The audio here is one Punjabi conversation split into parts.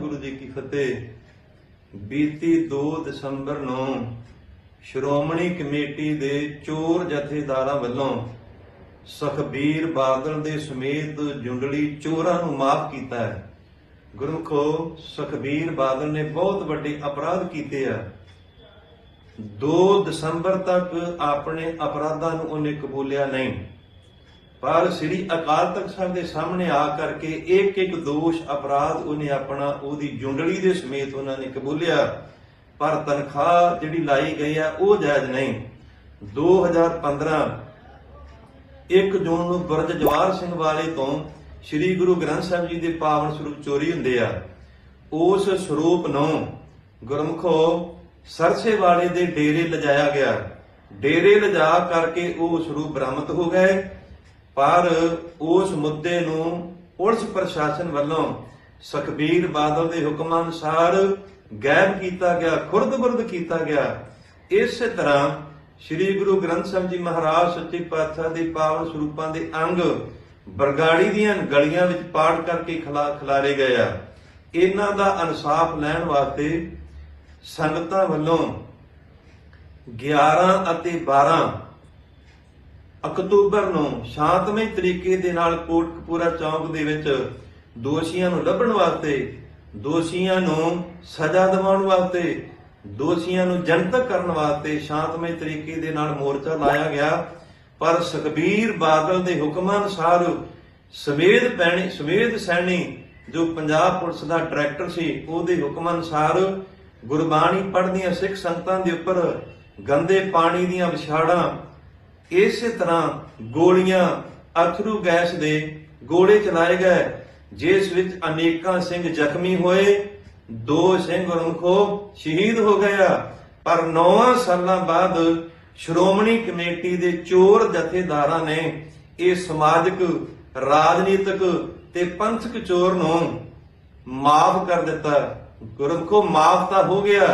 ਗੁਰੂ ਜੀ ਕੀ ਫਤਿਹ। ਬੀਤੀ 2 ਦਸੰਬਰ ਨੂੰ ਸ਼੍ਰੋਮਣੀ ਕਮੇਟੀ ਦੇ ਚੋਰ ਜਥੇਦਾਰਾਂ ਵੱਲੋਂ ਸੁਖਬੀਰ ਬਾਦਲ ਦੇ ਸਮੇਤ ਜੁੰਡਲੀ ਚੋਰਾਂ ਨੂੰ ਮਾਫ ਕੀਤਾ ਹੈ। ਗੁਰਮਖੋ, ਸੁਖਬੀਰ ਬਾਦਲ ਨੇ ਬਹੁਤ ਵੱਡੇ ਅਪਰਾਧ ਕੀਤੇ ਆ। 2 ਦਸੰਬਰ ਤੱਕ ਆਪਣੇ ਅਪਰਾਧਾਂ ਨੂੰ ਉਹਨੇ ਕਬੂਲਿਆ ਨਹੀਂ। ਪਰ ਸ੍ਰੀ ਅਕਾਲ ਤਖਤ ਸਾਹਿਬ ਦੇ ਸਾਹਮਣੇ ਆ ਕਰਕੇ ਇੱਕ ਇੱਕ ਦੋਸ਼ ਅਪਰਾਧ ਉਹਨੇ ਆਪਣਾ, ਉਹਦੀ ਜੁੰਡਲੀ ਦੇ ਸਮੇਤ ਉਹਨਾਂ ਨੇ ਕਬੂਲਿਆ। ਪਰ ਤਨਖਾਹ ਜਿਹੜੀ ਲਾਈ ਗਈ ਆ, ਉਹ ਜਾਇਜ਼ ਨਹੀਂ। 2015 1 ਜੂਨ ਨੂੰ ਬੁਰਜ ਜਵਾਰ ਸਿੰਘ ਵਾਲੇ ਤੋਂ ਸ੍ਰੀ ਗੁਰੂ ਗ੍ਰੰਥ ਸਾਹਿਬ ਜੀ ਦੇ ਪਾਵਨ ਸਰੂਪ ਚੋਰੀ ਹੁੰਦੇ ਆ। ਉਸ ਸਰੂਪ ਨੂੰ ਗੁਰਮਖੋ ਸਰਸੇ ਵਾਲੇ ਦੇ ਡੇਰੇ ਲਿਜਾਇਆ ਗਿਆ। ਡੇਰੇ ਲਿਜਾ ਕਰਕੇ ਉਹ ਸਰੂਪ ਬਰਾਮਦ ਹੋ ਗਏ। ਪਰ ਉਸ ਮੁੱਦੇ ਨੂੰ ਪੁਲਿਸ ਪ੍ਰਸ਼ਾਸਨ ਵੱਲੋਂ ਸੁਖਬੀਰ ਬਾਦਲ ਦੇ ਹੁਕਮਾਂ ਅਨੁਸਾਰ ਗਾਇਬ ਕੀਤਾ ਗਿਆ ਖੁਰਦ-ਬੁਰਦ ਕੀਤਾ ਗਿਆ। ਇਸ ਤਰ੍ਹਾਂ ਸ੍ਰੀ ਗੁਰੂ ਗ੍ਰੰਥ ਸਾਹਿਬ ਜੀ ਮਹਾਰਾਜ ਸੱਚੇ ਪਾਤਸ਼ਾਹ ਦੇ ਪਾਵਨ ਸਰੂਪਾਂ ਦੇ ਅੰਗ ਬਰਗਾੜੀ ਦੀਆਂ ਗਲੀਆਂ ਵਿੱਚ ਪਾੜ ਕਰਕੇ ਖਿਲਾ ਖਿਲਾਰੇ ਗਏ ਆ। ਇਹਨਾਂ ਦਾ ਇਨਸਾਫ ਲੈਣ ਵਾਸਤੇ ਸੰਗਤਾਂ ਵੱਲੋਂ 11 ਅਤੇ 12 ਅਕਤੂਬਰ ਨੂੰ ਸ਼ਾਂਤਮਈ ਤਰੀਕੇ ਦੇ ਨਾਲ ਕੋਟਕਪੂਰਾ ਚੌਂਕ ਦੇ ਵਿੱਚ ਦੋਸ਼ੀਆਂ ਨੂੰ ਲੱਭਣ ਵਾਸਤੇ, ਦੋਸ਼ੀਆਂ ਨੂੰ ਸਜ਼ਾ ਦਿਵਾਉਣ ਵਾਸਤੇ ਦੋਸ਼ੀਆਂ ਨੂੰ ਜਨਤਕ ਕਰਨ ਵਾਸਤੇ ਸ਼ਾਂਤਮਈ ਤਰੀਕੇ ਦੇ ਨਾਲ ਮੋਰਚਾ ਲਾਇਆ ਗਿਆ, ਪਰ ਸੁਖਬੀਰ ਬਾਦਲ ਦੇ ਹੁਕਮਾਂ ਅਨੁਸਾਰ ਸਵੇਦ ਪੈਣੀ ਸਵੇਦ ਸੈਣੀ, ਜੋ ਪੰਜਾਬ ਪੁਲਿਸ ਦਾ ਡਾਇਰੈਕਟਰ ਸੀ, ਉਹਦੇ ਹੁਕਮਾਂ ਅਨੁਸਾਰ ਗੁਰਬਾਣੀ ਪੜ੍ਹਦੀਆਂ ਸਿੱਖ ਸੰਗਤਾਂ ਦੇ ਉੱਪਰ ਗੰਦੇ ਪਾਣੀ ਦੀਆਂ ਵਿਛਾੜਾਂ, ਇਸੇ ਤਰ੍ਹਾਂ ਗੋਲੀਆਂ, ਅਥਰੂ ਗੈਸ ਦੇ ਗੋਲੇ ਚਲਾਏ ਗਏ, ਜਿਸ ਵਿੱਚ ਅਨੇਕਾਂ ਸਿੰਘ ਜ਼ਖਮੀ ਹੋਏ। ਦੋ ਸਿੰਘ ਗੁਰਮਖੋ ਸ਼ਹੀਦ ਹੋ ਗਏ ਪਰ 9 ਸਾਲਾਂ ਬਾਅਦ ਸ਼੍ਰੋਮਣੀ ਕਮੇਟੀ ਦੇ ਚੋਰ ਜਥੇਦਾਰਾਂ ਨੇ ਇਹ ਸਮਾਜਿਕ, ਰਾਜਨੀਤਿਕ ਤੇ ਪੰਥਕ ਚੋਰ ਨੂੰ ਮਾਫ ਕਰ ਦਿੱਤਾ। ਗੁਰਮਖੋ ਮਾਫ ਤਾਂ ਹੋ ਗਿਆ,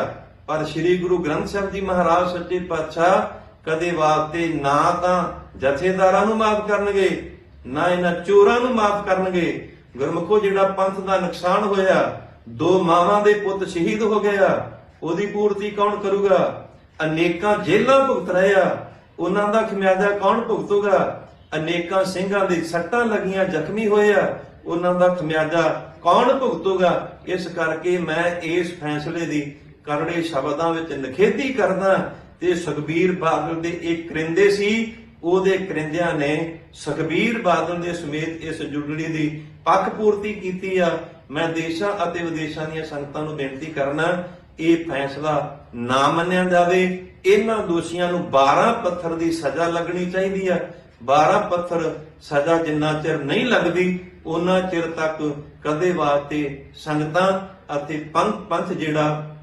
ਪਰ ਸ੍ਰੀ ਗੁਰੂ ਗ੍ਰੰਥ ਸਾਹਿਬ ਜੀ ਮਹਾਰਾਜ ਸੱਚੇ ਪਾਤਸ਼ਾਹ ਕਦੇ ਵਾਸਤੇ ਨਾ ਤਾਂ ਜਥੇਦਾਰਾਂ ਨੂੰ ਮਾਫ ਕਰਨਗੇ, ਨਾ ਇਹਨਾਂ ਚੋਰਾਂ ਨੂੰ ਮਾਫ ਕਰਨਗੇ। ਗੁਰਮਖੋ ਜਿਹੜਾ ਪੰਥ ਦਾ ਨੁਕਸਾਨ ਹੋਇਆ ਦੋ ਮਾਵਾਂ ਦੇ ਪੁੱਤ ਸ਼ਹੀਦ ਹੋ ਗਿਆ ਉਹਦੀ ਪੂਰਤੀ ਕੌਣ ਕਰੂਗਾ? ਅਨੇਕਾਂ ਜੇਲਾਂ ਭੁਗਤ ਰਹੇ ਆ। ਉਹਨਾਂ ਦਾ ਖਮਿਆਜ਼ਾ ਕੌਣ ਭੁਗਤੂਗਾ? ਅਨੇਕਾਂ ਸਿੰਘਾਂ ਦੇ ਸੱਟਾਂ ਲੱਗੀਆਂ, ਜ਼ਖਮੀ ਹੋਏ ਆ। ਉਹਨਾਂ ਦਾ ਖਮਿਆਜ਼ਾ ਕੌਣ ਭੁਗਤੂਗਾ? ਇਸ ਕਰਕੇ ਮੈਂ ਇਸ ਫੈਸਲੇ ਦੀ ਕਰੜੇ ਸ਼ਬਦਾਂ ਵਿੱਚ ਨਿਖੇਧੀ ਕਰਦਾ ਤੇ ਸੁਖਬੀਰ ਬਾਦਲ ਦੇ ਇੱਕ ਕਰਿੰਦੇ ਸੀ, ਉਹਦੇ ਕਰਿੰਦਿਆਂ ਨੇ ਸੁਖਬੀਰ ਬਾਦਲ ਦੇ ਸਮੇਤ ਇਸ ਜੁਗੜੀ ਦੀ ਪੱਖ ਪੂਰਤੀ ਕੀਤੀ ਆ। ਮੈਂ ਦੇਸ਼ਾਂ ਅਤੇ ਵਿਦੇਸ਼ਾਂ ਦੀਆਂ ਸੰਗਤਾਂ ਨੂੰ ਬੇਨਤੀ ਕਰਨਾ, ਇਹ ਫੈਸਲਾ ਨਾ ਮੰਨਿਆ ਜਾਵੇ। ਇਹਨਾਂ ਦੋਸ਼ੀਆਂ ਨੂੰ 12 ਪੱਥਰ ਦੀ ਸਜ਼ਾ ਲੱਗਣੀ ਚਾਹੀਦੀ ਆ। 12 ਪੱਥਰ ਸਜ਼ਾ ਜਿੰਨਾ ਚਿਰ ਨਹੀਂ ਲੱਗਦੀ ਉਹਨਾਂ ਚਿਰ ਤੱਕ ਕਦੇ ਵਾਸਤੇ ਸੰਗਤਾਂ ਅਤੇ ਪੰਥ ਪੰਥ ਜਿਹੜਾ,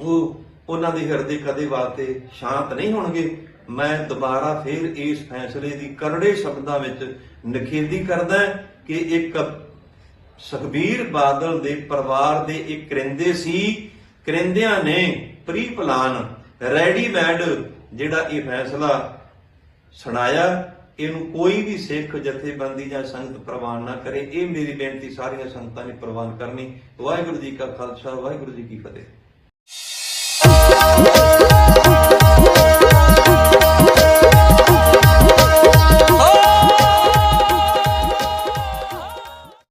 ਉਹ ਉਹਨਾਂ ਦੇ ਹਿਰਦੇ ਕਦੇ ਵਾਸਤੇ ਸ਼ਾਂਤ ਨਹੀਂ ਹੋਣਗੇ। ਮੈਂ ਦੁਬਾਰਾ ਫੇਰ ਇਸ ਫੈਸਲੇ ਦੀ ਕਰੜੇ ਸ਼ਬਦਾਂ ਵਿੱਚ ਨਿਖੇਧੀ ਕਰਦਾ ਕਿ ਇੱਕ ਸੁਖਬੀਰ ਬਾਦਲ ਦੇ ਪਰਿਵਾਰ ਦੇ ਇੱਕ ਕਰਿੰਦੇ ਸੀ। ਕਰਿੰਦਿਆਂ ਨੇ ਪ੍ਰੀ ਪਲਾਨ ਰੈਡੀਮੇਡ ਜਿਹੜਾ ਇਹ ਫੈਸਲਾ ਸੁਣਾਇਆ, ਇਹਨੂੰ ਕੋਈ ਵੀ ਸਿੱਖ ਜਥੇਬੰਦੀ ਜਾਂ ਸੰਗਤ ਪ੍ਰਵਾਨ ਨਾ ਕਰੇ। ਇਹ ਮੇਰੀ ਬੇਨਤੀ ਸਾਰੀਆਂ ਸੰਗਤਾਂ ਨੇ ਪ੍ਰਵਾਨ ਕਰਨੀ। ਵਾਹਿਗੁਰੂ ਜੀ ਕਾ ਖਾਲਸਾ, ਵਾਹਿਗੁਰੂ ਜੀ ਕੀ ਫਤਿਹ।